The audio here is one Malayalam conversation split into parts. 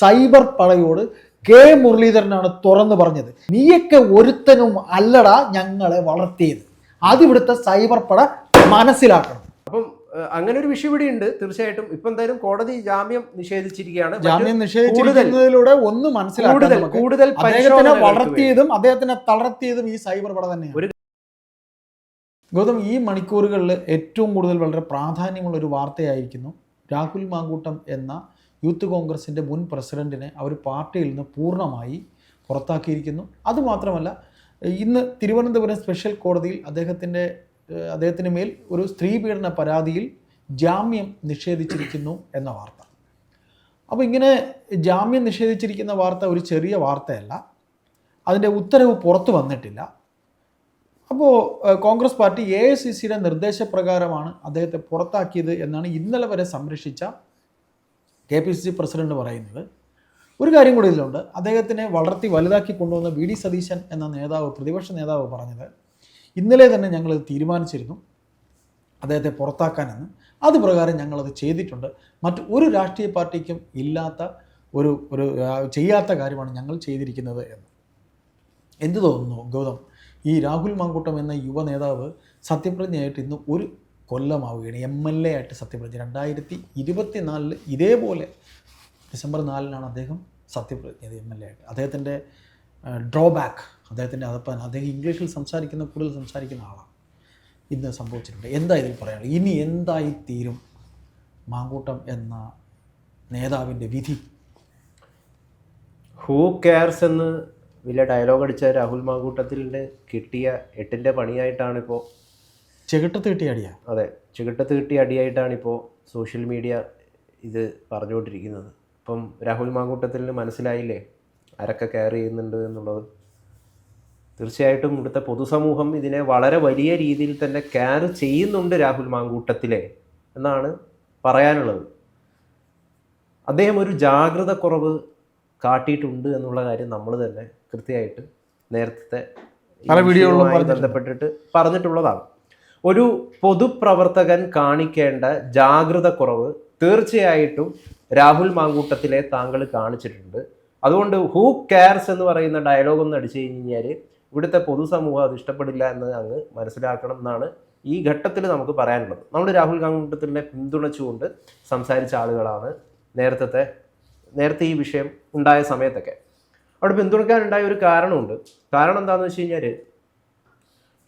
സൈബർ പടയോട് കെ മുരളീധരനാണ് തുറന്നു പറഞ്ഞത്. നീയൊക്കെ ഒരുത്തനും അല്ലടാ ഞങ്ങളെ വളർത്തിയത്. അതിവിടുത്തെ സൈബർ പട മനസ്സിലാക്കണം. അപ്പം അങ്ങനെ ഒരു വിഷയം ഇവിടെ ഉണ്ട് തീർച്ചയായിട്ടും ഇപ്പൊ എന്തായാലും കോടതി ജാമ്യം നിഷേധിച്ചിരിക്കുകയാണ്. ജാമ്യം നിഷേധിച്ചിരിക്കുന്നതിലൂടെ ഒന്ന് മനസ്സിലാക്കാം കൂടുതൽ അദ്ദേഹത്തിനെ വളർത്തിയതും അദ്ദേഹത്തിനെ തളർത്തിയതും ഈ സൈബർ പട തന്നെയാണ്. ഗൗതം ഈ മണിക്കൂറുകളിൽ ഏറ്റവും കൂടുതൽ വളരെ പ്രാധാന്യമുള്ള ഒരു വാർത്തയായിരിക്കുന്നു. രാഹുൽ മാങ്കൂട്ടം എന്ന യൂത്ത് കോൺഗ്രസിന്റെ മുൻ പ്രസിഡന്റിനെ അവർ പാർട്ടിയിൽ നിന്ന് പൂർണമായി പുറത്താക്കിയിരിക്കുന്നു. അതുമാത്രമല്ല ഇന്ന് തിരുവനന്തപുരം സ്പെഷ്യൽ കോടതിയിൽ അദ്ദേഹത്തിന്റെ അദ്ദേഹത്തിന് മേൽ ഒരു സ്ത്രീ പീഡന പരാതിയിൽ ജാമ്യം നിഷേധിച്ചിരിക്കുന്നു എന്ന വാർത്ത. അപ്പോൾ ഇങ്ങനെ ജാമ്യം നിഷേധിച്ചിരിക്കുന്ന വാർത്ത ഒരു ചെറിയ വാർത്തയല്ല. അതിന്റെ ഉത്തരവ് പുറത്തു വന്നിട്ടില്ല. അപ്പോൾ Congress party A I C സിയുടെ നിർദ്ദേശപ്രകാരമാണ് അദ്ദേഹത്തെ പുറത്താക്കിയത് എന്നാണ് ഇന്നലെ വരെ സംരക്ഷിച്ച K P C C president പറയുന്നത്. ഒരു കാര്യം കൂടി ഇതിലുണ്ട്. അദ്ദേഹത്തിനെ വളർത്തി വലുതാക്കി കൊണ്ടുവന്ന വി ഡി സതീശൻ എന്ന നേതാവ് പ്രതിപക്ഷ നേതാവ് പറഞ്ഞത് ഇന്നലെ തന്നെ ഞങ്ങൾ തീരുമാനിച്ചിരുന്നു. അദ്ദേഹത്തെ പുറത്താക്കാനെന്ന്. അത് പ്രകാരം ഞങ്ങളത് ചെയ്തിട്ടുണ്ട്. മറ്റ് ഒരു രാഷ്ട്രീയ പാർട്ടിക്കും ഇല്ലാത്ത ഒരു ഒരു ചെയ്യാത്ത കാര്യമാണ് ഞങ്ങൾ ചെയ്തിരിക്കുന്നത് എന്ന്. എന്ത് തോന്നുന്നു ഗൗതം? ഈ രാഹുൽ മാങ്കൂട്ടം എന്ന യുവ നേതാവ് സത്യപ്രതിജ്ഞയായിട്ട് ഇന്ന് ഒരു കൊല്ലമാവുകയാണ്. എം എൽ എ ആയിട്ട് സത്യപ്രതിജ്ഞ. രണ്ടായിരത്തി ഇരുപത്തി നാലിൽ ഇതേപോലെ ഡിസംബർ നാലിനാണ് അദ്ദേഹം സത്യപ്രതിജ്ഞ എം എൽ എ ആയിട്ട്. അദ്ദേഹത്തിന്റെ ഡ്രോബാക്ക് അദ്ദേഹത്തിന്റെ അതപ്പം അദ്ദേഹം ഇംഗ്ലീഷിൽ സംസാരിക്കുന്ന കൂടുതൽ സംസാരിക്കുന്ന ആളാണ്. ഇന്ന് സംഭവിച്ചിട്ടുണ്ട്. എന്താ ഇതിൽ പറയാനുള്ളത്? ഇനി എന്തായി തീരും മാങ്കൂട്ടം എന്ന നേതാവിന്റെ വിധി? ഹൂ കെയർസ് എന്ന് വലിയ ഡയലോഗ് അടിച്ച രാഹുൽ മാങ്കൂട്ടത്തിൽ കിട്ടിയ എട്ടിന്റെ പണിയായിട്ടാണ് ഇപ്പോൾ ചെകിട്ടത്ത് കിട്ടിയ അടിയാ. അതെ ചികിട്ടത്ത് കിട്ടിയ അടിയായിട്ടാണ് ഇപ്പോൾ സോഷ്യൽ മീഡിയ ഇത് പറഞ്ഞുകൊണ്ടിരിക്കുന്നത്. ഇപ്പം രാഹുൽ മാങ്കൂട്ടത്തിന് മനസ്സിലായില്ലേ? ആരൊക്കെ കെയർ ചെയ്യുന്നുണ്ട് എന്നുള്ളത്? തീർച്ചയായിട്ടും ഇവിടുത്തെ പൊതുസമൂഹം ഇതിനെ വളരെ വലിയ രീതിയിൽ തന്നെ കെയർ ചെയ്യുന്നുണ്ട് രാഹുൽ മാങ്കൂട്ടത്തിലെ എന്നാണ് പറയാനുള്ളത്. അദ്ദേഹം ഒരു ജാഗ്രത കുറവ് കാട്ടിയിട്ടുണ്ട് എന്നുള്ള കാര്യം നമ്മൾ തന്നെ കൃത്യമായിട്ട് നേരത്തെ ബന്ധപ്പെട്ടിട്ട് പറഞ്ഞിട്ടുള്ളതാണ്. ഒരു പൊതുപ്രവർത്തകൻ കാണിക്കേണ്ട ജാഗ്രത കുറവ് തീർച്ചയായിട്ടും രാഹുൽ മാങ്കൂട്ടത്തിലെ താങ്കൾ കാണിച്ചിട്ടുണ്ട്. അതുകൊണ്ട് ഹൂ കെയർസ് എന്ന് പറയുന്ന ഡയലോഗ് ഒന്ന് അടിച്ചു കഴിഞ്ഞാൽ ഇവിടുത്തെ പൊതുസമൂഹം അത് ഇഷ്ടപ്പെടില്ല എന്ന് അങ്ങ് മനസ്സിലാക്കണം എന്നാണ് ഈ ഘട്ടത്തിൽ നമുക്ക് പറയാനുള്ളത്. നമ്മൾ രാഹുൽ മാങ്കൂട്ടത്തിനെ പിന്തുണച്ചുകൊണ്ട് സംസാരിച്ച ആളുകളാണ് നേരത്തെ നേരത്തെ ഈ വിഷയം ഉണ്ടായ സമയത്തൊക്കെ. അവിടെ പിന്തുണയ്ക്കാനുണ്ടായ ഒരു കാരണമുണ്ട്. കാരണം എന്താണെന്ന് വെച്ച് കഴിഞ്ഞാൽ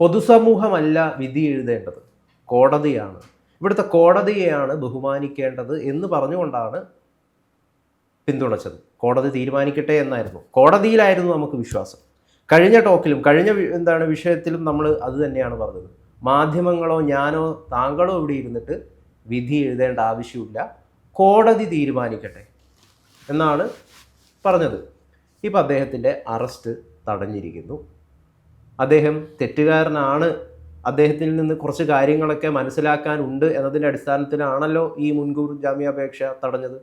പൊതുസമൂഹമല്ല വിധി എഴുതേണ്ടത്. കോടതിയാണ്. ഇവിടുത്തെ കോടതിയെയാണ് ബഹുമാനിക്കേണ്ടത് എന്ന് പറഞ്ഞുകൊണ്ടാണ് പിന്തുണച്ചത്. കോടതി തീരുമാനിക്കട്ടെ എന്നായിരുന്നു. കോടതിയിലായിരുന്നു നമുക്ക് വിശ്വാസം. കഴിഞ്ഞ ടോക്കിലും കഴിഞ്ഞ എന്താണ് വിഷയത്തിലും നമ്മൾ അത് തന്നെയാണ് പറഞ്ഞത്. മാധ്യമങ്ങളോ ഞാനോ താങ്കളോ ഇവിടെ ഇരുന്നിട്ട് വിധി എഴുതേണ്ട ആവശ്യമില്ല. കോടതി തീരുമാനിക്കട്ടെ എന്നാണ് പറഞ്ഞത്. ഇപ്പം അദ്ദേഹത്തിന്റെ അറസ്റ്റ് തടഞ്ഞിരിക്കുന്നു. അദ്ദേഹം തെറ്റുകാരനാണ്. അദ്ദേഹത്തിൽ നിന്ന് കുറച്ച് കാര്യങ്ങളൊക്കെ മനസ്സിലാക്കാനുണ്ട് എന്നതിന്റെ അടിസ്ഥാനത്തിലാണല്ലോ ഈ മുൻകൂർ ജാമ്യാപേക്ഷ തടഞ്ഞത്.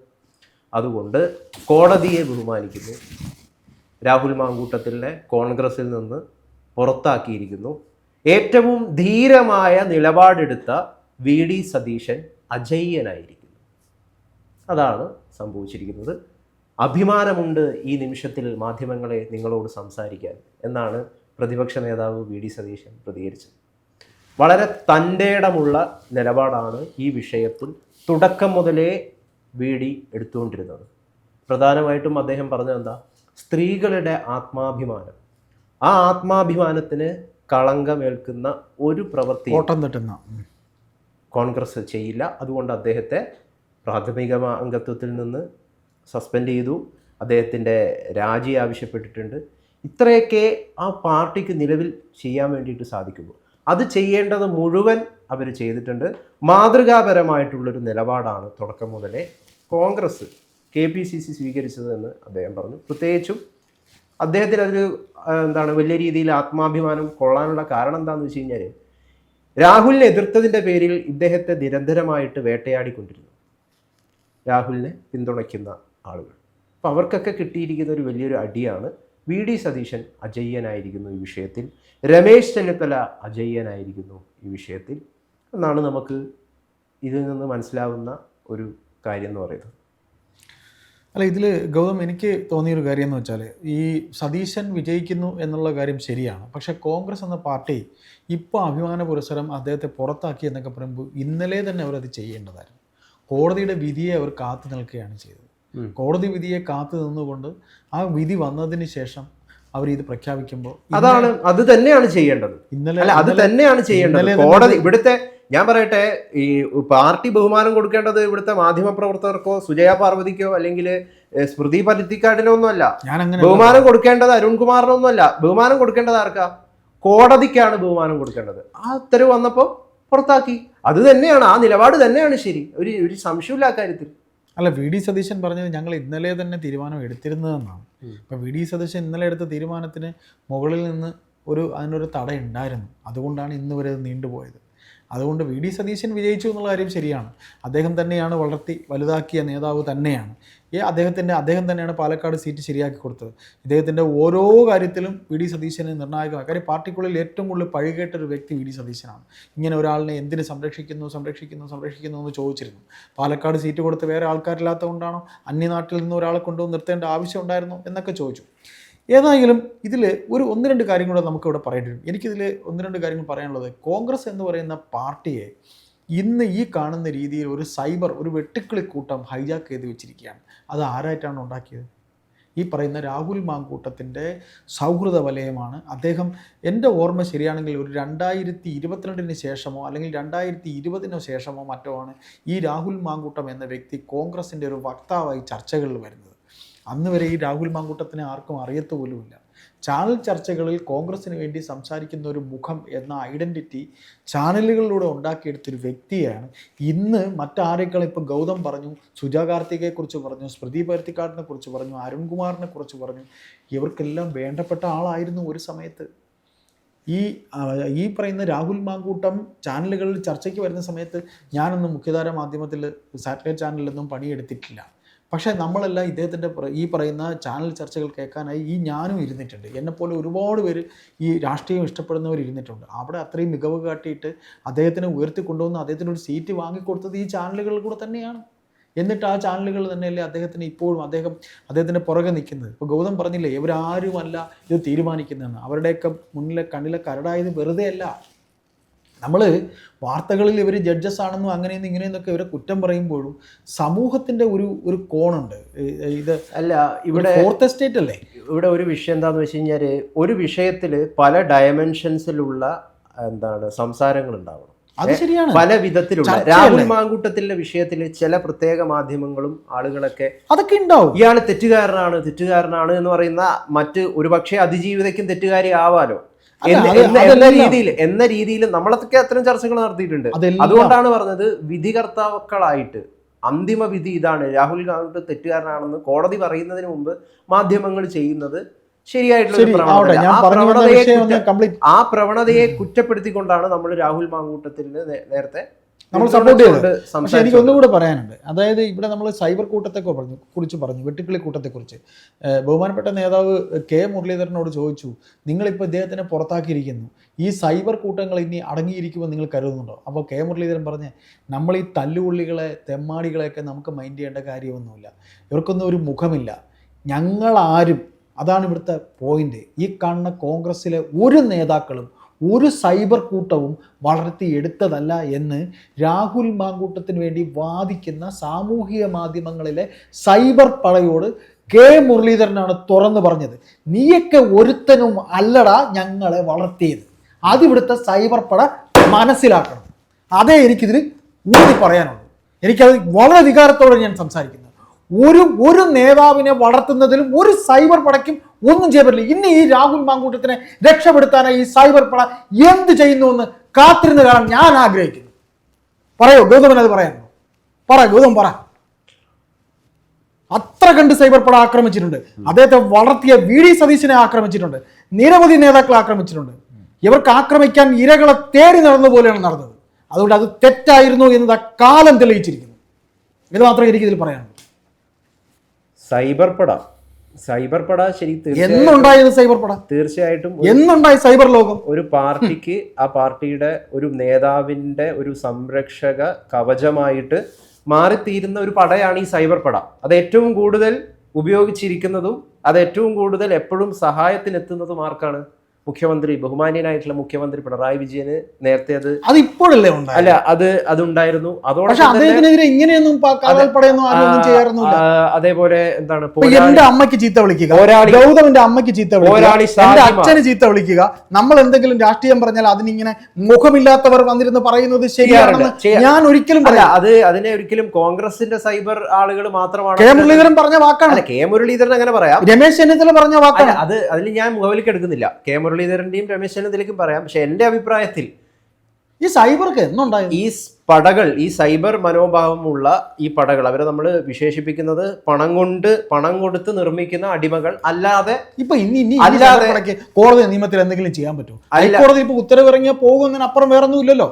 അതുകൊണ്ട് കോടതിയെ ബഹുമാനിക്കുന്നു. രാഹുൽ മാങ്കൂട്ടത്തിലെ കോൺഗ്രസിൽ നിന്ന് പുറത്താക്കിയിരിക്കുന്നു. ഏറ്റവും ധീരമായ നിലപാടെടുത്ത വി ഡി സതീശൻ അജയ്യനായിരിക്കുന്നു. അതാണ് സംഭവിച്ചിരിക്കുന്നത്. അഭിമാനമുണ്ട് ഈ നിമിഷത്തിൽ മാധ്യമങ്ങളെ നിങ്ങളോട് സംസാരിക്കാൻ എന്നാണ് പ്രതിപക്ഷ നേതാവ് വി ഡി സതീശൻ പ്രതികരിച്ചത്. വളരെ തന്റെടമുള്ള നിലപാടാണ് ഈ വിഷയത്തിൽ തുടക്കം മുതലേ വി ഡി എടുത്തുകൊണ്ടിരുന്നത്. പ്രധാനമായിട്ടും അദ്ദേഹം പറഞ്ഞത് എന്താ? സ്ത്രീകളുടെ ആത്മാഭിമാനം. ആ ആത്മാഭിമാനത്തിന് കളങ്കമേൽക്കുന്ന ഒരു പ്രവൃത്തി ഓട്ടം തട്ടുന്ന. കോൺഗ്രസ് ചെയ്യില്ല. അതുകൊണ്ട് അദ്ദേഹത്തെ പ്രാഥമിക അംഗത്വത്തിൽ നിന്ന് സസ്പെൻഡ് ചെയ്തു. അദ്ദേഹത്തിന്റെ രാജി ആവശ്യപ്പെട്ടിട്ടുണ്ട്. ഇത്രയൊക്കെ ആ പാർട്ടിക്ക് നിലവിൽ ചെയ്യാൻ വേണ്ടിയിട്ട് സാധിക്കുള്ളൂ അത് ചെയ്യേണ്ടത് മുഴുവൻ അവർ ചെയ്തിട്ടുണ്ട്. മാതൃകാപരമായിട്ടുള്ളൊരു നിലപാടാണ് തുടക്കം മുതലേ Congress K P C C സ്വീകരിച്ചതെന്ന് അദ്ദേഹം പറഞ്ഞു. പ്രത്യേകിച്ചും അദ്ദേഹത്തിന് അതിൽ എന്താണ് വലിയ രീതിയിൽ ആത്മാഭിമാനം കൊള്ളാനുള്ള കാരണം എന്താണെന്ന് വെച്ച് കഴിഞ്ഞാൽ രാഹുലിനെ എതിർത്തതിന്റെ പേരിൽ ഇദ്ദേഹത്തെ നിരന്തരമായിട്ട് വേട്ടയാടിക്കൊണ്ടിരുന്നു. രാഹുലിനെ പിന്തുണയ്ക്കുന്ന ആളുകൾ. അപ്പോൾ അവർക്കൊക്കെ കിട്ടിയിരിക്കുന്ന ഒരു വലിയൊരു അടിയാണ് വി ഡി സതീശൻ അജയ്യനായിരിക്കുന്നു ഈ വിഷയത്തിൽ. രമേശ് ചെന്നിത്തല അജയ്യനായിരിക്കുന്നു ഈ വിഷയത്തിൽ. എന്നാണ് നമുക്ക് ഇതിൽ നിന്ന് മനസ്സിലാവുന്ന ഒരു കാര്യം എന്ന് പറയുന്നത്. അല്ല ഇതിൽ ഗൗതം എനിക്ക് തോന്നിയൊരു കാര്യം എന്ന് വെച്ചാൽ ഈ സതീശൻ വിജയിക്കുന്നു എന്നുള്ള കാര്യം ശരിയാണ്. പക്ഷേ കോൺഗ്രസ് എന്ന പാർട്ടി ഇപ്പോൾ അഭിമാന പുരസ്സരം അദ്ദേഹത്തെ പുറത്താക്കി എന്നൊക്കെ പറയുമ്പോൾ ഇന്നലെ തന്നെ അവരത് ചെയ്യേണ്ടതായിരുന്നു. കോടതിയുടെ വിധിയെ അവർ കാത്തു നിൽക്കുകയാണ് ചെയ്തത്. കോടതി വിധിയെ കാത്തു നിന്നുകൊണ്ട് ആ വിധി വന്നതിന് ശേഷം അവർ ഇത് പ്രഖ്യാപിക്കുമ്പോൾ അതാണ് അത് തന്നെയാണ് ചെയ്യേണ്ടത്. ഇന്നലെ അല്ല അത് തന്നെയാണ് ചെയ്യേണ്ടത്. കോടതി ഇവിടുത്തെ ഞാൻ പറയട്ടെ ഈ പാർട്ടി ബഹുമാനം കൊടുക്കേണ്ടത് ഇവിടുത്തെ മാധ്യമപ്രവർത്തകർക്കോ സുജയ പാർവതിക്കോ അല്ലെങ്കിൽ സ്മൃതി പരിധിക്കാടിനോ ഒന്നുമല്ല. ബഹുമാനം കൊടുക്കേണ്ടത് അരുൺകുമാറിനൊന്നുമല്ല ബഹുമാനം കൊടുക്കേണ്ടത് ആർക്കാ? കോടതിക്കാണ് ബഹുമാനം കൊടുക്കേണ്ടത്. ആ ഉത്തരവ് വന്നപ്പോൾ പുറത്താക്കി. അത് തന്നെയാണ് ആ നിലപാട് തന്നെയാണ് ശരി. ഒരു ഒരു സംശയമില്ല ആ കാര്യത്തിൽ. അല്ല വി ഡി സതീശൻ പറഞ്ഞത് ഞങ്ങൾ ഇന്നലെ തന്നെ തീരുമാനം എടുത്തിരുന്നതെന്നാണ്. അപ്പം വി ഡി സതീശൻ ഇന്നലെ എടുത്ത തീരുമാനത്തിന് മുകളിൽ നിന്ന് ഒരു അതിനൊരു തട ഉണ്ടായിരുന്നു അതുകൊണ്ടാണ് ഇന്ന് വരെ അത് നീണ്ടുപോയത്. അതുകൊണ്ട് വി ഡി സതീശൻ വിജയിച്ചു എന്നുള്ള കാര്യം ശരിയാണ്. അദ്ദേഹം തന്നെയാണ് വളർത്തി വലുതാക്കിയ നേതാവ് തന്നെയാണ്. ഈ അദ്ദേഹത്തിന്റെ അദ്ദേഹം തന്നെയാണ് പാലക്കാട് സീറ്റ് ശരിയാക്കി കൊടുത്തത്. ഇദ്ദേഹത്തിന്റെ ഓരോ കാര്യത്തിലും വി ഡി സതീശന് നിർണായകമാണ്. കാര്യം പാർട്ടിക്കുള്ളിൽ ഏറ്റവും കൂടുതൽ പഴുകേട്ട ഒരു വ്യക്തി വി ഡി സതീശനാണ്. ഇങ്ങനെ ഒരാളിനെ എന്തിന് സംരക്ഷിക്കുന്നു സംരക്ഷിക്കുന്നു സംരക്ഷിക്കുന്നു എന്ന് ചോദിച്ചിരുന്നു. പാലക്കാട് സീറ്റ് കൊടുത്ത് വേറെ ആൾക്കാരില്ലാത്തതുകൊണ്ടാണോ? അന്യനാട്ടിൽ നിന്ന് ഒരാളെ കൊണ്ടുവന്ന് നിർത്തേണ്ട ആവശ്യം ഉണ്ടായിരുന്നു? എന്നൊക്കെ ചോദിച്ചു. ഏതായാലും ഇതിൽ ഒരു ഒന്ന് രണ്ട് കാര്യം കൂടെ നമുക്കിവിടെ പറയേണ്ടി വരും. എനിക്കിതിൽ ഒന്ന് രണ്ട് കാര്യങ്ങൾ പറയാനുള്ളത്. കോൺഗ്രസ് എന്ന് പറയുന്ന പാർട്ടിയെ ഇന്ന് ഈ കാണുന്ന രീതിയിൽ ഒരു സൈബർ ഒരു വെട്ടുക്കിളി കൂട്ടം ഹൈജാക്ക് ചെയ്ത് വെച്ചിരിക്കുകയാണ്. അത് ആരായിട്ടാണ് ഉണ്ടാക്കിയത്? ഈ പറയുന്ന രാഹുൽ മാങ്കൂട്ടത്തിന്റെ സൗഹൃദ വലയമാണ്. അദ്ദേഹം എന്റെ ഓർമ്മ ശരിയാണെങ്കിൽ ഒരു രണ്ടായിരത്തി ഇരുപത്തിരണ്ടിന് ശേഷമോ അല്ലെങ്കിൽ രണ്ടായിരത്തി ഇരുപതിനോ ശേഷമോ മറ്റോ ആണ് ഈ രാഹുൽ മാങ്കൂട്ടം എന്ന വ്യക്തി കോൺഗ്രസിന്റെ ഒരു വക്താവായി ചർച്ചകളിൽ വരുന്നത്. അന്ന് വരെ ഈ രാഹുൽ മാങ്കൂട്ടത്തിനെ ആർക്കും അറിയത്ത് പോലുമില്ല. ചാനൽ ചർച്ചകളിൽ കോൺഗ്രസിന് വേണ്ടി സംസാരിക്കുന്ന ഒരു മുഖം എന്ന ഐഡന്റിറ്റി ചാനലുകളിലൂടെ ഉണ്ടാക്കിയെടുത്തൊരു വ്യക്തിയാണ്. ഇന്ന് മറ്റാരേക്കാൾ ഇപ്പോൾ ഗൗതം പറഞ്ഞു സുജാ കാർത്തികയെക്കുറിച്ച് പറഞ്ഞു സ്മൃതി പരുത്തിക്കാടിനെ കുറിച്ച് പറഞ്ഞു അരുൺകുമാറിനെ കുറിച്ച് പറഞ്ഞു. ഇവർക്കെല്ലാം വേണ്ടപ്പെട്ട ആളായിരുന്നു ഒരു സമയത്ത്. ഈ ഈ പറയുന്ന രാഹുൽ മാങ്കൂട്ടം ചാനലുകളിൽ ചർച്ചയ്ക്ക് വരുന്ന സമയത്ത് ഞാനൊന്നും മുഖ്യധാര മാധ്യമത്തിൽ സാറ്റലൈറ്റ് ചാനലിലൊന്നും പണിയെടുത്തിട്ടില്ല. പക്ഷേ നമ്മളെല്ലാം ഇദ്ദേഹത്തിന്റെ ഈ പറയുന്ന ചാനൽ ചർച്ചകൾ കേൾക്കാനായി ഈ ഞാനും ഇരുന്നിട്ടുണ്ട്. എന്നെപ്പോലെ ഒരുപാട് പേര് ഈ രാഷ്ട്രീയം ഇഷ്ടപ്പെടുന്നവർ ഇരുന്നിട്ടുണ്ട്. അവിടെ അത്രയും മികവ് കാട്ടിയിട്ട് അദ്ദേഹത്തിനെ ഉയർത്തിക്കൊണ്ടുവന്ന് അദ്ദേഹത്തിന് ഒരു സീറ്റ് വാങ്ങിക്കൊടുത്തത് ഈ ചാനലുകളിൽ കൂടെ തന്നെയാണ്. എന്നിട്ട് ആ ചാനലുകൾ തന്നെയല്ലേ അദ്ദേഹത്തിന് ഇപ്പോഴും അദ്ദേഹം അദ്ദേഹത്തിന്റെ പുറകെ നിൽക്കുന്നത്. ഇപ്പോൾ ഗൗതം പറഞ്ഞില്ലേ ഇവരാരുമല്ല ഇത് തീരുമാനിക്കുന്നതെന്ന്. അവരുടെയൊക്കെ മുന്നിലെ കണ്ണിലെ കരടായത് വെറുതെ അല്ല നമ്മൾ വാർത്തകളിൽ ഇവർ ജഡ്ജസ് ആണെന്നും അങ്ങനെയെന്നും ഇങ്ങനെയെന്നൊക്കെ ഇവരെ കുറ്റം പറയുമ്പോഴും സമൂഹത്തിന്റെ ഒരു ഒരു കോണുണ്ട്. ഇത് അല്ല ഇവിടെ ഫോർത്ത് എസ്റ്റേറ്റ് അല്ലേ? ഇവിടെ ഒരു വിഷയം എന്താന്ന് വെച്ച് കഴിഞ്ഞാൽ ഒരു വിഷയത്തിൽ പല ഡയമെൻഷൻസിലുള്ള എന്താണ് സംസാരങ്ങൾ ഉണ്ടാവണം. അത് ശരിയാണ്. പല വിധത്തിലുള്ള. രാഹുൽ മാങ്കൂട്ടത്തിന്റെ വിഷയത്തിൽ ചില പ്രത്യേക മാധ്യമങ്ങളും ആളുകളൊക്കെ അതൊക്കെ ഉണ്ടാവും. ഇയാൾ തെറ്റുകാരനാണ് തെറ്റുകാരനാണ് എന്ന് പറയുന്ന മറ്റ് ഒരുപക്ഷെ അതിജീവിതയ്ക്കും തെറ്റുകാരി ആവാലോ. എന്ന- രീതിയിൽ എന്ന രീതിയിൽ നമ്മളൊക്കെ അത്തരം ചർച്ചകൾ നടത്തിയിട്ടുണ്ട്. അതുകൊണ്ടാണ് പറഞ്ഞത് വിധികർത്താക്കളായിട്ട് അന്തിമ വിധി ഇതാണ്. രാഹുൽ ഗാന്ധി തെറ്റുകാരനാണെന്ന് കോടതി പറയുന്നതിന് മുമ്പ് മാധ്യമങ്ങൾ ചെയ്യുന്നത് ശരിയായിട്ടുള്ള ആ പ്രവണതയെ കുറ്റപ്പെടുത്തിക്കൊണ്ടാണ് നമ്മൾ രാഹുൽ മാങ്കൂട്ടത്തിന് നേരത്തെ നമ്മൾ സപ്പോർട്ട് ചെയ്തത്. എനിക്ക് ഒന്നുകൂടെ പറയാനുണ്ട്. അതായത് ഇവിടെ നമ്മൾ സൈബർ കൂട്ടത്തെ പറഞ്ഞു കുറിച്ച് പറഞ്ഞു വെട്ടുക്കിളി കൂട്ടത്തെക്കുറിച്ച്. കുറിച്ച് ബഹുമാനപ്പെട്ട നേതാവ് കെ മുരളീധരനോട് ചോദിച്ചു നിങ്ങളിപ്പോൾ ഇദ്ദേഹത്തിനെ പുറത്താക്കിയിരിക്കുന്നു. ഈ സൈബർ കൂട്ടങ്ങൾ ഇനി അടങ്ങിയിരിക്കുമെന്ന് നിങ്ങൾ കരുതുന്നുണ്ടോ? അപ്പോൾ കെ മുരളീധരൻ പറഞ്ഞ് നമ്മൾ ഈ തല്ലുപുള്ളികളെ തെമ്മാടികളെയൊക്കെ നമുക്ക് മൈൻഡ് ചെയ്യേണ്ട കാര്യമൊന്നുമില്ല. ഇവർക്കൊന്നും ഒരു മുഖമില്ല. ഞങ്ങളാരും അതാണ് ഇവിടുത്തെ പോയിന്റ് ഈ കാണുന്ന കോൺഗ്രസ്സിലെ ഒരു നേതാക്കളും ഒരു സൈബർ കൂട്ടവും വളർത്തിയെടുത്തതല്ല എന്ന് രാഹുൽ മാങ്കൂട്ടത്തിന് വേണ്ടി വാദിക്കുന്ന സാമൂഹിക മാധ്യമങ്ങളിലെ സൈബർ പടയോട് കെ മുരളീധരനാണ് തുറന്നു പറഞ്ഞത്. നീയൊക്കെ ഒരുത്തനും അല്ലടാ ഞങ്ങളെ വളർത്തിയത്. അതിവിടുത്തെ സൈബർ പട മനസ്സിലാക്കണം. അതേ എനിക്കിതിൽ ഊന്നി പറയാനുള്ളൂ. എനിക്കത് വളരെ വികാരത്തോടെ ഞാൻ സംസാരിക്കുന്നത് ഒരു ഒരു നേതാവിനെ വളർത്തുന്നതിലും ഒരു സൈബർ പടയ്ക്കും ഒന്നും ചെയ്യാൻ പറ്റില്ല. ഇന്ന് ഈ രാഹുൽ മാങ്കൂട്ടത്തിനെ രക്ഷപ്പെടുത്താനായി ഈ സൈബർ പട എന്ത് ചെയ്യുന്നു എന്ന് കാത്തിരുന്ന് കാണാൻ ഞാൻ ആഗ്രഹിക്കുന്നു. പറയോ ഗൗതമൻ അത് പറയാനുണ്ടോ? പറ ഗൗതം പറ. അത്ര കണ്ട് സൈബർ പട ആക്രമിച്ചിട്ടുണ്ട്. അദ്ദേഹത്തെ വളർത്തിയ വി ഡി സതീശനെ ആക്രമിച്ചിട്ടുണ്ട്. നിരവധി നേതാക്കളെ ആക്രമിച്ചിട്ടുണ്ട്. ഇവർക്ക് ആക്രമിക്കാൻ ഇരകളെ തേടി നടന്ന പോലെയാണ് നടന്നത്. അതുകൊണ്ട് അത് തെറ്റായിരുന്നു എന്ന് കാലം തെളിയിച്ചിരിക്കുന്നു. ഇത് മാത്രമേ എനിക്ക് ഇതിൽ പറയാനുള്ളൂ. സൈബർ പട സൈബർ പട ശരി എന്നുണ്ടായത് സൈബർ പട. തീർച്ചയായിട്ടും എന്നുണ്ടായി സൈബർ ലോകം. ഒരു പാർട്ടിക്ക് ആ പാർട്ടിയുടെ ഒരു നേതാവിന്റെ ഒരു സംരക്ഷക കവചമായിട്ട് മാറിത്തീരുന്ന ഒരു പടയാണ് ഈ സൈബർ പട. അത് ഏറ്റവും കൂടുതൽ ഉപയോഗിച്ചിരിക്കുന്നതും അത് ഏറ്റവും കൂടുതൽ എപ്പോഴും സഹായത്തിനെത്തുന്നതും ആർക്കാണ്? മുഖ്യമന്ത്രി ബഹുമാന്യനായിട്ടുള്ള മുഖ്യമന്ത്രി പിണറായി വിജയന് നേരത്തെ അത് അത് ഇപ്പോഴല്ലേ അല്ല അത് അതുണ്ടായിരുന്നു. അതോടൊപ്പം ഇങ്ങനെയൊന്നും അതേപോലെ എന്താണ് എന്റെ അമ്മയ്ക്ക് ചീത്ത വിളിക്കുക ഗൗതമിന്റെ അമ്മയ്ക്ക് ചീത്ത വിളിക്കുക എന്റെ അച്ഛന് ചീത്ത വിളിക്കുക നമ്മൾ എന്തെങ്കിലും രാഷ്ട്രീയം പറഞ്ഞാൽ അതിനിങ്ങനെ മുഖമില്ലാത്തവർ വന്നിരുന്ന് പറയുന്നത് ശരിയാണെന്ന് ഞാൻ ഒരിക്കലും അല്ല അത് അതിനെ ഒരിക്കലും കോൺഗ്രസിന്റെ സൈബർ ആളുകൾ മാത്രമാണ് കെ മുരളീധരൻ പറഞ്ഞ വാക്കാണ്. കെ മുരളീധരൻ അങ്ങനെ പറയാം. രമേശ് ചെന്നിത്തല പറഞ്ഞ വാക്കാണ്. അത് അതിൽ ഞാൻ മുഖവിലേക്ക് എടുക്കുന്നില്ല. കെ മുരളീധരന്റെയും രമേശ് ചെന്നിത്തലയ്ക്കും പറയാം. പക്ഷെ എന്റെ അഭിപ്രായത്തിൽ ഈ സൈബർക്ക് എന്നുണ്ടായി ഈ പടകൾ ഈ സൈബർ മനോഭാവമുള്ള ഈ പടകൾ അവരെ നമ്മൾ വിശേഷിപ്പിക്കുന്നത് പണം കൊണ്ട് പണം കൊടുത്ത് നിർമ്മിക്കുന്ന അടിമകൾ അല്ലാതെ ഇപ്പൊ ഇനി ഇനി അല്ലാതെ- കോടതി നിയമത്തിൽ എന്തെങ്കിലും ചെയ്യാൻ പറ്റുമോ. ഹൈക്കോടതി ഇപ്പൊ ഉത്തരവ് ഇറങ്ങിയാൽ പോകുന്നതിനപ്പുറം വേറെ ഒന്നും ഇല്ലല്ലോ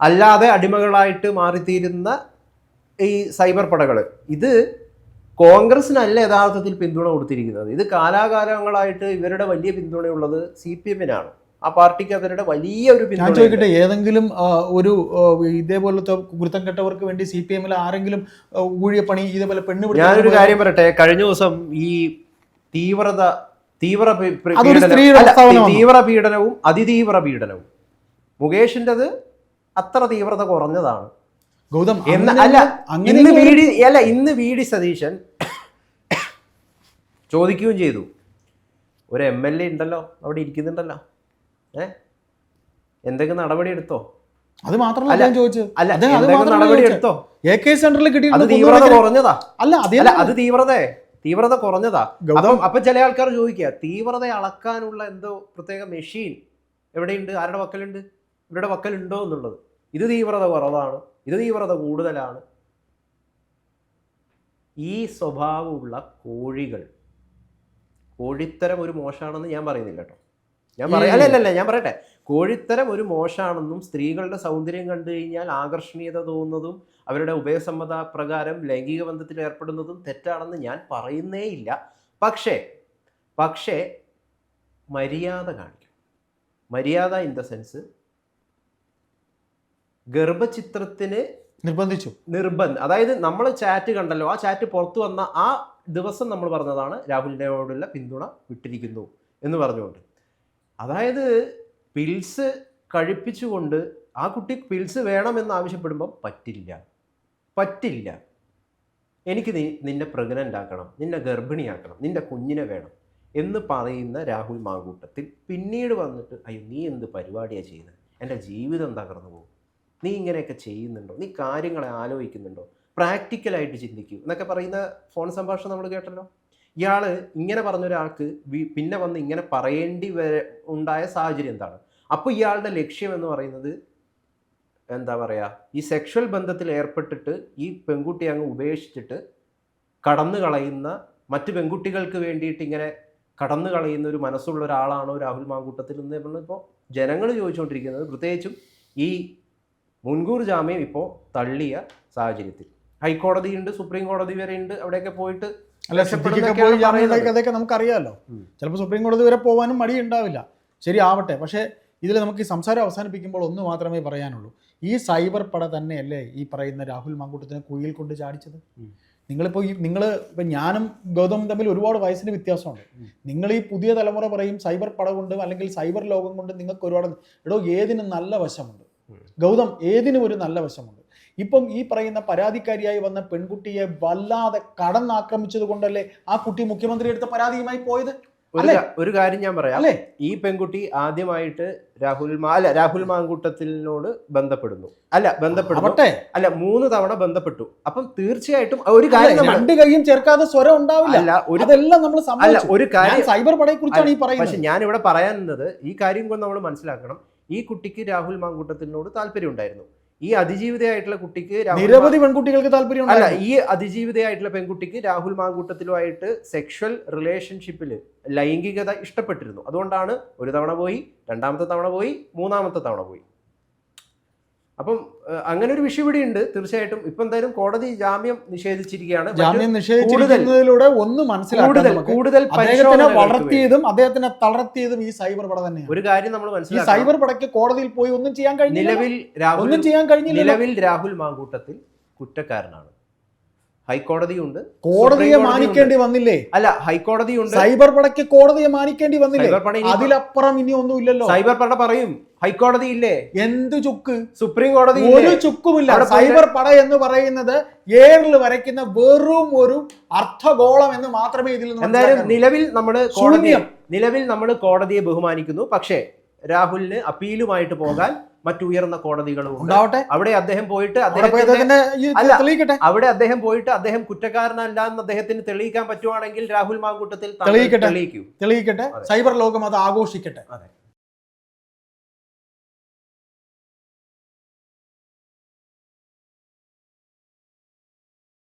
അല്ലാതെ അടിമകളായിട്ട് മാറിത്തീരുന്ന ഈ സൈബർ പടകൾ ഇത് കോൺഗ്രസിനല്ല യഥാർത്ഥത്തിൽ പിന്തുണ കൊടുത്തിരിക്കുന്നത്. ഇത് കാലാകാലങ്ങളായിട്ട് ഇവരുടെ വലിയ പിന്തുണയുള്ളത് സി പി എമ്മിനാണ്. ആ പാർട്ടിക്ക് അവരുടെ വലിയ ഒരു ഞാൻ ചോദിക്കട്ടെ ഏതെങ്കിലും ഒരു ഇതേപോലത്തെ കുരുത്തം കെട്ടവർക്ക് വേണ്ടി സി പി എമ്മിൽ ആരെങ്കിലും ഊഴിയപ്പണി ഇതേപോലെ പെണ്ണ് ഞാനൊരു കാര്യം പറയട്ടെ. കഴിഞ്ഞ ദിവസം ഈ തീവ്രത തീവ്ര. തീവ്ര പീഡനവും അതിതീവ്ര പീഡനവും. മുകേഷിന്റെത് അത്ര തീവ്രത കുറഞ്ഞതാണ്. ഗൗതം എന്ന് അല്ല ഇന്ന് വി ഡി അല്ല ഇന്ന് വി ഡി സതീശൻ ചോദിക്കുകയും ചെയ്തു. ഒരു എം എൽ എ ഉണ്ടല്ലോ അവിടെ ഇരിക്കുന്നുണ്ടല്ലോ. ഏ? എന്തൊക്കെ നടപടി എടുത്തോ അത് മാത്രമല്ല ഞാൻ ചോദിച്ചത്. അല്ല നടപടി എടുത്തോ? എ കെ സെന്ററിൽ തീവ്രത കുറഞ്ഞതാ. അല്ല അല്ല അത് തീവ്രത തീവ്രത കുറഞ്ഞതാ. അപ്പൊ ചില ആൾക്കാർ ചോദിക്കുക തീവ്രത അളക്കാനുള്ള എന്തോ പ്രത്യേക മെഷീൻ എവിടെയുണ്ട്? ആരുടെ വക്കലുണ്ട്? ഇവരുടെ വക്കലുണ്ടോ എന്നുള്ളത്. ഇത് തീവ്രത കുറവാണ്. ഇത് തീവ്രത കൂടുതലാണ്. ഈ സ്വഭാവമുള്ള കോഴികൾ കോഴിത്തരം ഒരു മോശമാണെന്ന് ഞാൻ പറയുന്നില്ല കേട്ടോ. ഞാൻ പറയാം അല്ല അല്ല ഞാൻ പറയട്ടെ. കോഴിത്തരം ഒരു മോശമാണെന്നും സ്ത്രീകളുടെ സൗന്ദര്യം കണ്ടു കഴിഞ്ഞാൽ ആകർഷണീയത തോന്നുന്നതും അവരുടെ ഉഭയസമ്മത പ്രകാരം ലൈംഗിക ബന്ധത്തിൽ ഏർപ്പെടുന്നതും തെറ്റാണെന്ന് ഞാൻ പറയുന്നേ ഇല്ല. പക്ഷേ പക്ഷേ മര്യാദ കാണിക്കും മര്യാദ ഇൻ ദ സെൻസ് ഗർഭചിത്രത്തിന് നിർബന്ധിച്ചു. നിർബന്ധം അതായത് നമ്മൾ ചാറ്റ് കണ്ടല്ലോ ആ ചാറ്റ് പുറത്തു വന്ന ആ ദിവസം നമ്മൾ പറഞ്ഞതാണ് രാഹുലിനോടുള്ള പിന്തുണ വിട്ടിരിക്കുന്നു എന്ന് പറഞ്ഞുകൊണ്ട്. അതായത് പിൽസ് കഴിപ്പിച്ചുകൊണ്ട് ആ കുട്ടി പിൽസ് വേണമെന്ന് ആവശ്യപ്പെടുമ്പം പറ്റില്ല. പറ്റില്ല. എനിക്ക് നീ നിന്നെ പ്രഗ്നന്റ് ആക്കണം നിന്നെ ഗർഭിണിയാക്കണം നിന്റെ കുഞ്ഞിനെ വേണം എന്ന് പറയുന്ന രാഹുൽ മാങ്കൂട്ടത്തിൽ പിന്നീട് വന്നിട്ട് അയ്യോ നീ എന്ത് പരിപാടിയാണ് ചെയ്യുന്നത് എന്റെ ജീവിതം തകർന്നു പോകും. നീ ഇങ്ങനെയൊക്കെ ചെയ്യുന്നുണ്ടോ? നീ കാര്യങ്ങളെ ആലോചിക്കുന്നുണ്ടോ? പ്രാക്ടിക്കലായിട്ട് ചിന്തിക്കൂ. എന്നൊക്കെ പറയുന്ന ഫോൺ സംഭാഷണം നമ്മൾ കേട്ടല്ലോ? ഇയാൾ ഇങ്ങനെ പറഞ്ഞ ഒരാൾക്ക് പിന്നെ വന്ന് ഇങ്ങനെ പറയേണ്ടി വരെ ഉണ്ടായ സാഹചര്യം എന്താണ്? അപ്പോൾ ഇയാളുടെ ലക്ഷ്യം എന്ന് പറയുന്നത് എന്താ പറയുക ഈ സെക്ഷൽ ബന്ധത്തിൽ ഏർപ്പെട്ടിട്ട് ഈ പെൺകുട്ടിയെ അങ്ങ് ഉപേക്ഷിച്ചിട്ട് കടന്നു കളയുന്ന മറ്റ് പെൺകുട്ടികൾക്ക് വേണ്ടിയിട്ട് ഇങ്ങനെ കടന്നു കളയുന്ന ഒരു മനസ്സുള്ള ഒരാളാണോ രാഹുൽ മാങ്കൂട്ടത്തിൽ എന്ന് നമ്മളിപ്പോൾ ജനങ്ങൾ ചോദിച്ചുകൊണ്ടിരിക്കുന്നത്. പ്രത്യേകിച്ചും ഈ മുൻകൂർ ജാമ്യം ഇപ്പോൾ തള്ളിയ സാഹചര്യത്തിൽ. ഹൈക്കോടതി ഉണ്ട് സുപ്രീം കോടതി വരെ ഉണ്ട് അവിടെയൊക്കെ പോയിട്ട് അതൊക്കെ നമുക്കറിയാമല്ലോ ചിലപ്പോൾ സുപ്രീം കോടതി വരെ പോകാനും മടി ഉണ്ടാവില്ല ശരി ആവട്ടെ പക്ഷേ ഇതിൽ നമുക്ക് ഈ സംസാരം അവസാനിപ്പിക്കുമ്പോൾ ഒന്ന് മാത്രമേ പറയാനുള്ളൂ. ഈ സൈബർ പട തന്നെയല്ലേ ഈ പറയുന്ന രാഹുൽ മാങ്കൂട്ടത്തിനെ കുഴിയിൽ കൊണ്ട് ചാടിച്ചത്. നിങ്ങളിപ്പോൾ ഈ നിങ്ങൾ ഇപ്പം ഞാനും ഗൗതമും തമ്മിൽ ഒരുപാട് വയസ്സിന് വ്യത്യാസമുണ്ട്. നിങ്ങൾ ഈ പുതിയ തലമുറ പറയും സൈബർ പട കൊണ്ടും അല്ലെങ്കിൽ സൈബർ ലോകം കൊണ്ടും നിങ്ങൾക്ക് ഒരുപാട് എടോ ഏതിനും നല്ല വശമുണ്ട്. ഗൗതം ഏതിനും ഒരു നല്ല വശമുണ്ട്. ഇപ്പം ഈ പറയുന്ന പരാതിക്കാരിയായി വന്ന പെൺകുട്ടിയെ വല്ലാതെ കടന്നാക്രമിച്ചത് കൊണ്ടല്ലേ ആ കുട്ടി മുഖ്യമന്ത്രി എടുത്ത പരാതിയുമായി പോയത്? ഒരു കാര്യം ഞാൻ പറയാം. അല്ലേ? ഈ പെൺകുട്ടി ആദ്യമായിട്ട് രാഹുൽ മാ അല്ല രാഹുൽ മാങ്കൂട്ടത്തിനോട് ബന്ധപ്പെടുന്നു. അല്ല ബന്ധപ്പെടുന്നു. അല്ല മൂന്ന് തവണ ബന്ധപ്പെട്ടു. അപ്പം തീർച്ചയായിട്ടും ഒരു കാര്യം രണ്ട് കൈയും ചേർക്കാതെ സ്വരം ഉണ്ടാവില്ല. അല്ല ഒരു അതെല്ലാം നമ്മൾ അല്ല ഒരു കാര്യം സൈബർ പടയെ കുറിച്ചാണ് ഈ പക്ഷെ പറയുന്നത്. ഞാൻ ഇവിടെ പറയാനുള്ളത് ഈ കാര്യം കൊണ്ട് നമ്മൾ മനസ്സിലാക്കണം. ഈ കുട്ടിക്ക് രാഹുൽ മാങ്കൂട്ടത്തിനോട് താല്പര്യം ഉണ്ടായിരുന്നു ഈ അതിജീവിതയായിട്ടുള്ള കുട്ടിക്ക് നിരവധി പെൺകുട്ടികൾക്ക് താല്പര്യം അല്ല ഈ അതിജീവിതയായിട്ടുള്ള പെൺകുട്ടിക്ക് രാഹുൽ മാങ്കൂട്ടത്തിലുമായിട്ട് സെക്ഷൽ റിലേഷൻഷിപ്പിൽ ലൈംഗികത ഇഷ്ടപ്പെട്ടിരുന്നു. അതുകൊണ്ടാണ് ഒരു തവണ പോയി രണ്ടാമത്തെ തവണ പോയി മൂന്നാമത്തെ തവണ പോയി. അപ്പം അങ്ങനെ ഒരു വിഷയം ഇവിടെ ഉണ്ട് തീർച്ചയായിട്ടും ഇപ്പൊ എന്തായാലും കോടതി ജാമ്യം നിഷേധിച്ചിരിക്കുകയാണ്. ജാമ്യം നിഷേധിച്ചിരിക്കുന്നതിലൂടെ ഒന്ന് മനസ്സിലാക്കാൻ കൂടുതൽ അദ്ദേഹത്തിനെ വളർത്തിയതും അദ്ദേഹത്തിനെ തളർത്തിയതും ഈ സൈബർ പട തന്നെ ഒരു കാര്യം നമ്മൾ മനസ്സിലാക്കി സൈബർ പടയ്ക്ക് കോടതിയിൽ പോയി ഒന്നും ചെയ്യാൻ കഴിഞ്ഞില്ല നിലവിൽ രാഹുൽ ഒന്നും ചെയ്യാൻ കഴിഞ്ഞില്ല നിലവിൽ രാഹുൽ മാങ്കൂട്ടത്തിൽ കുറ്റക്കാരനാണ്. ഹൈക്കോടതിയുണ്ട്. കോടതിയെ. മാനിക്കേണ്ടി വന്നില്ലേ? അല്ല ഹൈക്കോടതിയുണ്ട്. സൈബർ പടയ്ക്ക് കോടതിയെ മാനിക്കേണ്ടി വന്നില്ലേ? അതിലപ്പുറം ഇനി- ഒന്നും ഇല്ലല്ലോ. സൈബർ പട പറയും. ഹൈക്കോടതി ഇല്ലേ എന്ത് ചുക്ക്? സുപ്രീം കോടതി ഒരു ചുക്കുമില്ല. സൈബർ പട എന്ന് പറയുന്നത് ഏറിൽ വരയ്ക്കുന്ന വെറും ഒരു അർത്ഥഗോളം എന്ന് മാത്രമേ ഇതിൽ എന്തായാലും നിലവിൽ നമ്മൾ ശൂന്യം. നിലവിൽ നമ്മൾ കോടതിയെ ബഹുമാനിക്കുന്നു. പക്ഷേ രാഹുലിന് അപ്പീലുമായിട്ട് പോകാൻ മറ്റുയർന്ന കോടതികളും ഉണ്ടാവട്ടെ. അവിടെ അദ്ദേഹം പോയിട്ട് അദ്ദേഹം അവിടെ അദ്ദേഹം പോയിട്ട് അദ്ദേഹം കുറ്റക്കാരനല്ല എന്ന് അദ്ദേഹത്തിന് തെളിയിക്കാൻ പറ്റുവാണെങ്കിൽ രാഹുൽ മാങ്കൂട്ടത്തിൽ തെളിയിക്കട്ടെ. തെളിയിക്കൂ. തെളിയിക്കട്ടെ. സൈബർ ലോകം അത് ആഘോഷിക്കട്ടെ. അതെ.